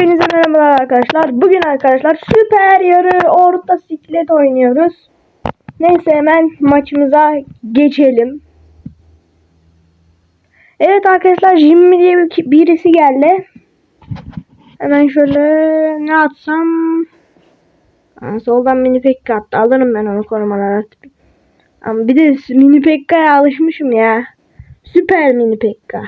Hepinize merhabalar arkadaşlar. Bugün arkadaşlar süper yarı orta siklet oynuyoruz. Neyse hemen maçımıza geçelim. Evet arkadaşlar Jimmy diye bir, birisi geldi. Hemen şöyle ne atsam soldan mini pekka attı. Alırım ben onu korumalar artık. Ama bir de mini pekka'ya alışmışım ya. Süper mini pekka.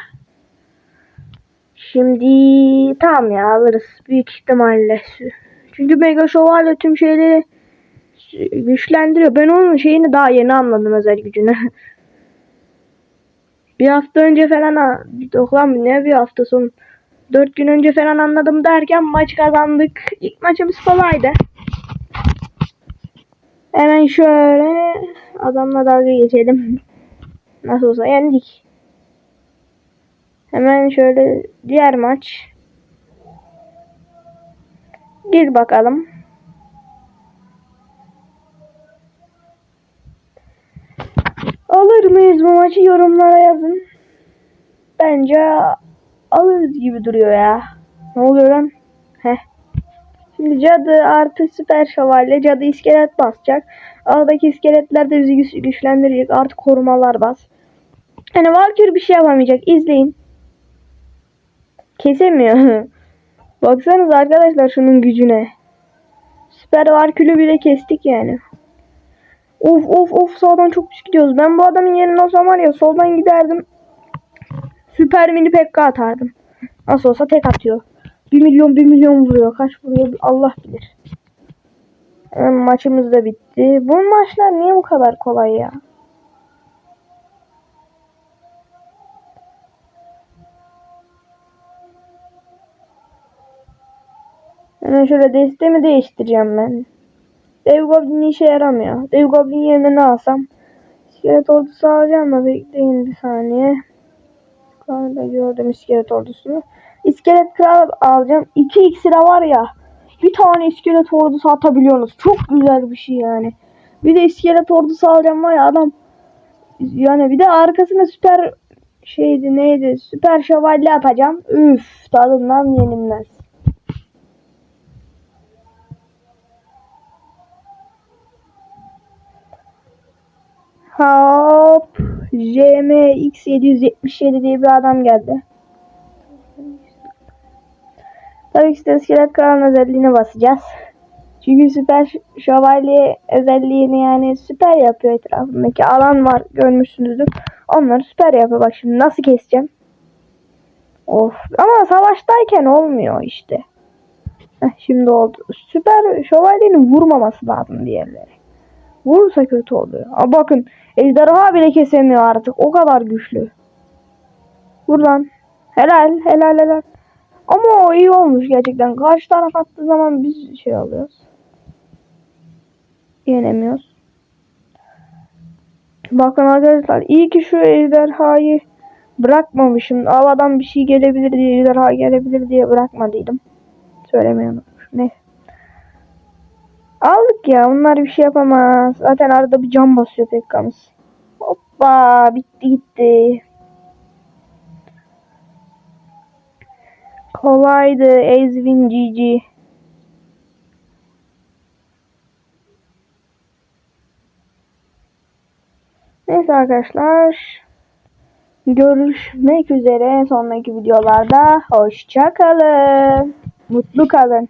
Şimdi tamam ya alırız büyük ihtimalle. Çünkü Mega Şövalye tüm şeyleri güçlendiriyor. Ben onun şeyini daha yeni anladım özel gücünü. bir hafta önce falan yok lan ne bir hafta son dört gün önce falan anladım derken maç kazandık. İlk maçımız kolaydı. Hemen şöyle adamla dalga geçelim. Nasıl olsa yendik. Hemen şöyle diğer maç. Gir bakalım. Alır mıyız bu maçı yorumlara yazın. Bence alırız gibi duruyor ya. Ne oluyor lan? Heh. Şimdi cadı artı süper şövalye cadı iskelet basacak. Aradaki iskeletler de bizi güç- güçlendirecek. Artık korumalar bas. Yani Valkyrie bir şey yapamayacak. İzleyin. Kesemiyor. Baksanız arkadaşlar şunun gücüne. Süper Valkyrie'ü bile kestik yani. Of of of sağdan çok pis gidiyoruz. Ben bu adamın yerine olsam var ya soldan giderdim. Süper mini pekka atardım. Nasıl olsa tek atıyor. 1 milyon 1 milyon vuruyor. Kaç vuruyor Allah bilir. Maçımız da bitti. Bu maçlar niye bu kadar kolay ya? Hemen şöyle destemi değiştireceğim ben. Dev Goblin işe yaramıyor. Dev Goblin yerine ne alsam? İskelet ordusu alacağım mı? Bekleyin bir saniye. Yukarıda gördüm iskelet ordusunu. İskelet kral alacağım. 2 iksira var ya. Bir tane iskelet ordusu atabiliyorsunuz. Çok güzel bir şey yani. Bir de iskelet ordusu alacağım var ya adam. Yani bir de arkasına süper şeydi neydi? Süper şövalye atacağım. Üf tadından yenilmez. Hop. JMX 777 diye bir adam geldi. Tabii ki de iskelet kralın basacağız. Çünkü süper şövalye özelliğini yani süper yapıyor etrafındaki alan var görmüşsünüzdür. Onları süper yapıyor. Bak şimdi nasıl keseceğim. Of ama savaştayken olmuyor işte. Heh, şimdi oldu. Süper şövalyenin vurmaması lazım diğerleri. Vurursa kötü oluyor. Aa, bakın ejderha bile kesemiyor artık. O kadar güçlü. Vur lan. Helal helal helal. Ama o iyi olmuş gerçekten. Karşı taraf attığı zaman biz şey alıyoruz. Yenemiyoruz. Bakın arkadaşlar iyi ki şu ejderhayı bırakmamışım. Havadan bir şey gelebilir diye ejderha gelebilir diye bırakmadıydım. Söylemeyi unutmuş. Ne? Aldık ya. Onlar bir şey yapamaz. Zaten arada bir cam basıyor pekkamız. Hoppa bitti gitti. Kolaydı Ezvin GG. Neyse arkadaşlar. Görüşmek üzere sonraki videolarda. Hoşça kalın. Mutlu kalın.